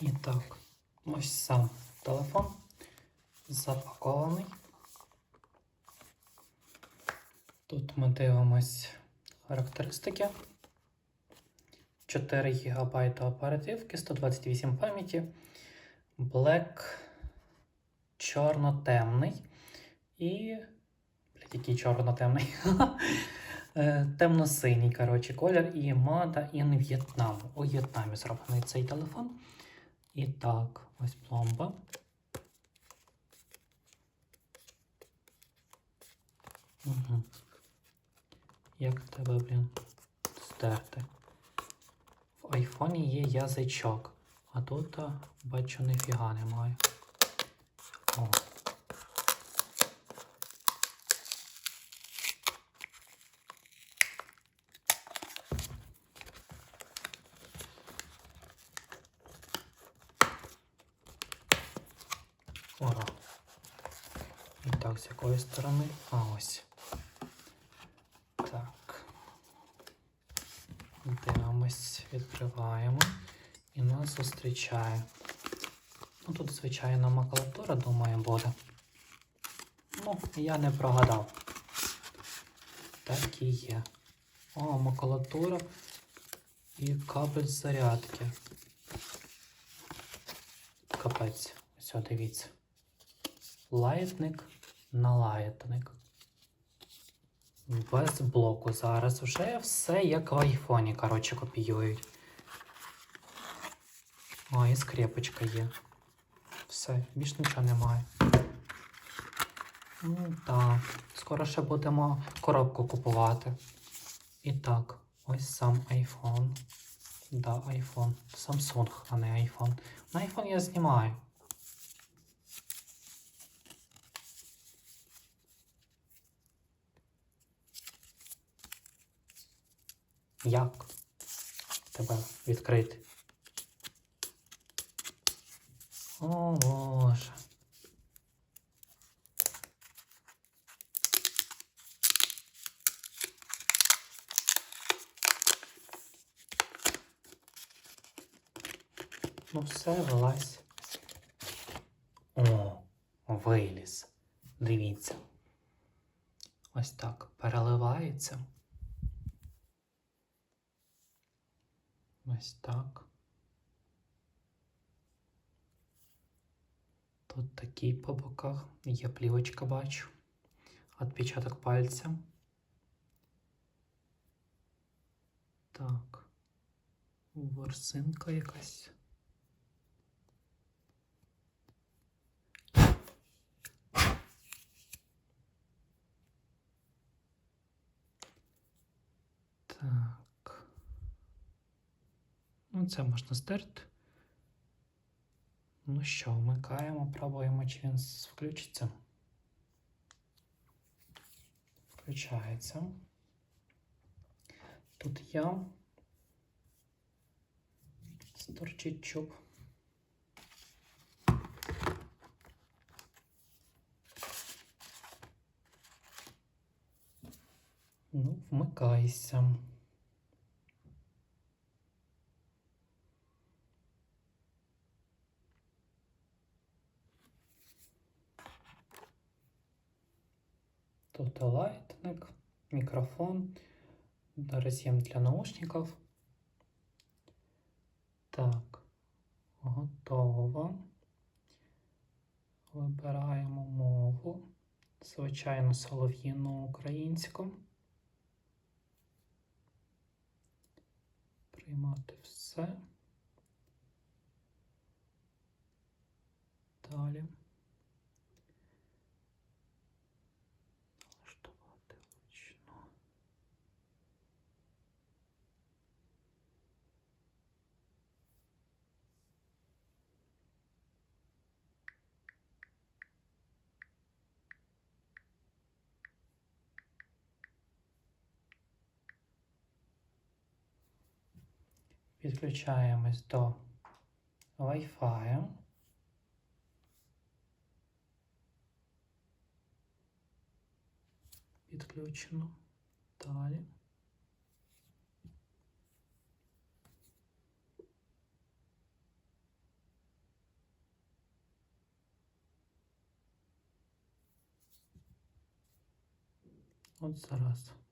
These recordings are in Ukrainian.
І так, ось сам телефон запакований. Тут ми дивимось характеристики. 4 ГБ оперативки, 128 пам'яті, Black чорно-темний і. Блядь, який чорно-темний. Е, Темно-синій, коротше, колір і Mada in Vietnam. У В'єтнамі зроблений цей телефон. І так, ось пломба. Угу. Як тебе, блін, стерти? В айфоні є язичок, а тут, бачу, ніфіга немає. О. Ура. І так, з якої сторони? А ось. Так. Дивимось, відкриваємо. І нас зустрічає. Ну, тут, звичайно, макулатура, думаю, буде. Ну, я не прогадав. Так і є. О, макулатура і кабель зарядки. Капець. Ось, дивіться. Лаятник на лаятник. Без блоку зараз вже все як в айфоні, коротше, копіюють. О, і скрепочка є. Все, більш нічого немає. Ну так, скоро ще будемо коробку купувати. І так, ось сам iPhone. Да, iPhone. Samsung, а не iPhone. На iPhone я знімаю. Як тебе відкрити? О Боже. Ну все, вилазь. О, виліз. Дивіться. Ось так переливається. Ось так. Тут такі по боках. Є плівочка, бачу. Отпечаток пальця. Так. Ворсинка якась. Так. Ну, це можна стерти. Ну що, вмикаємо, пробуємо, чи він включиться. Включається. Тут я. Сторчить чуб. Ну, вмикайся. Тут лайтник, микрофон, разъем для наушников. Так, готово. Вибираємо мову. Звичайно, солов'їну українську. Приймати все. Далі. Підключаємось до Wi-Fi. подключено. Далее. Вот сразу.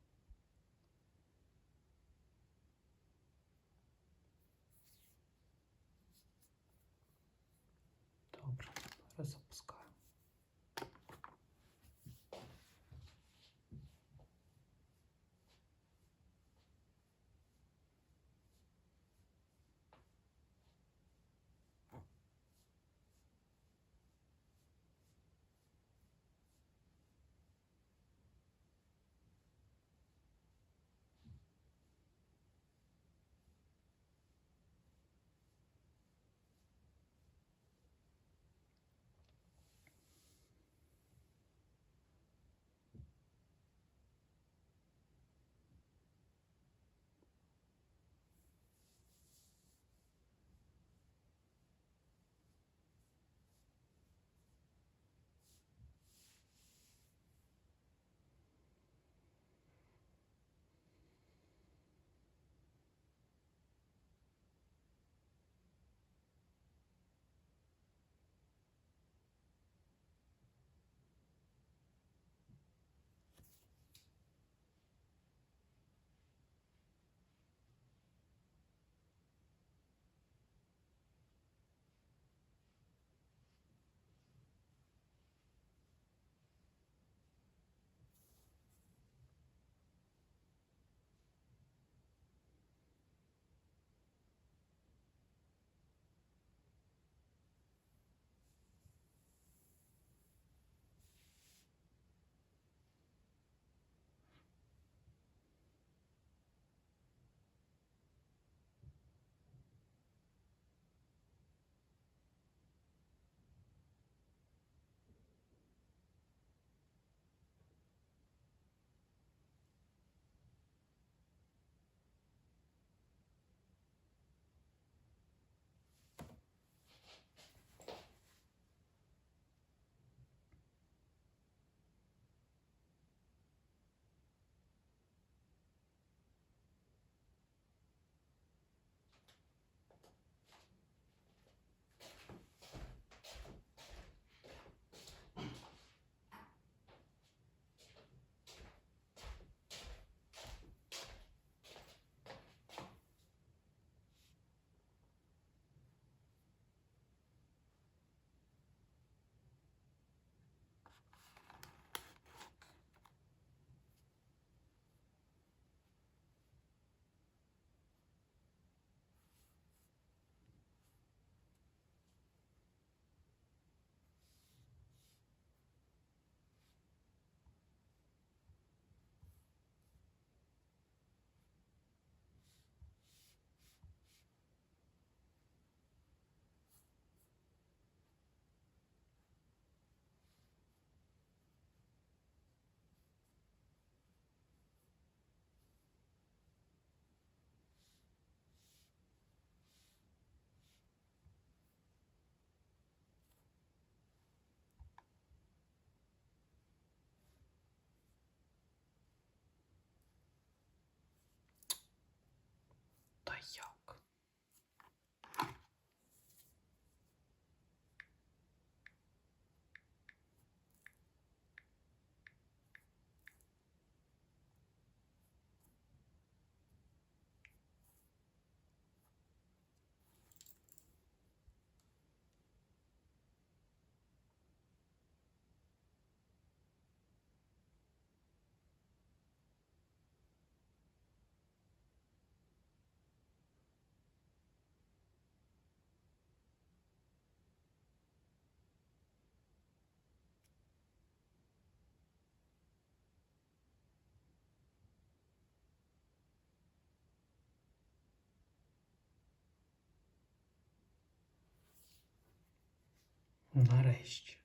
Нарешті.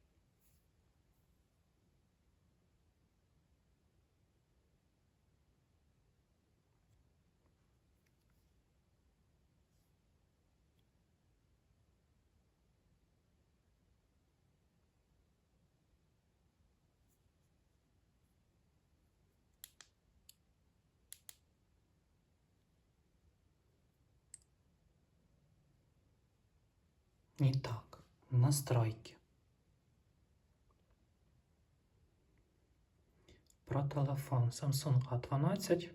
Итак, настройки. про телефон Samsung A12.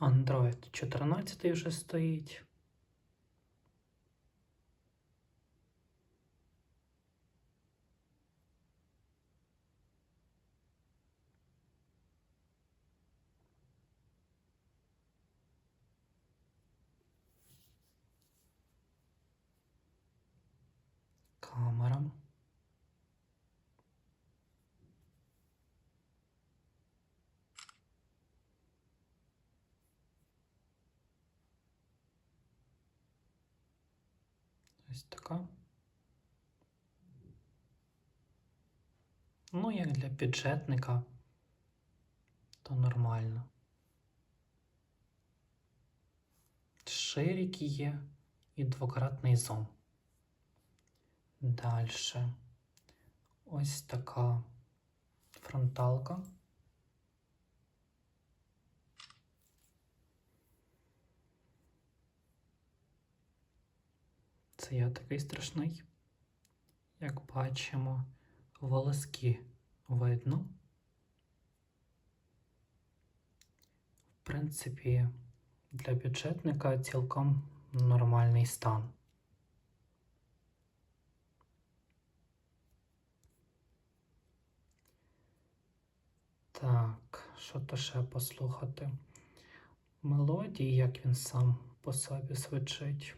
Android 14 вже стоїть. Камера. Ось така. Ну, як для бюджетника, то нормально. Ширик є і двократний зум. Дальше. Ось така фронталка. Це я такий страшний. Як бачимо, волоски видно. В принципі, для бюджетника цілком нормальний стан. Так, що то ще послухати? Мелодії, як він сам по собі звучить.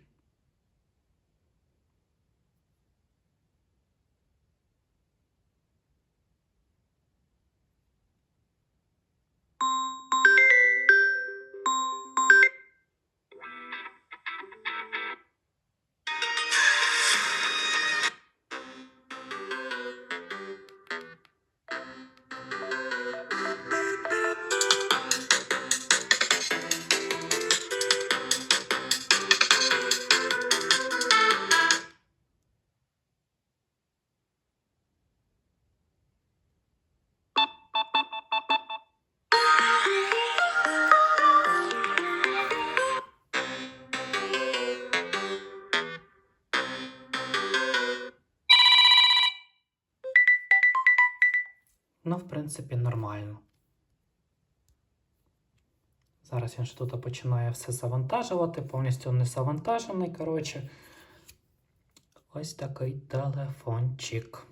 Ну, в принципі, нормально. Зараз він тут починає все завантажувати, повністю не завантажений, коротше. Ось такий телефончик.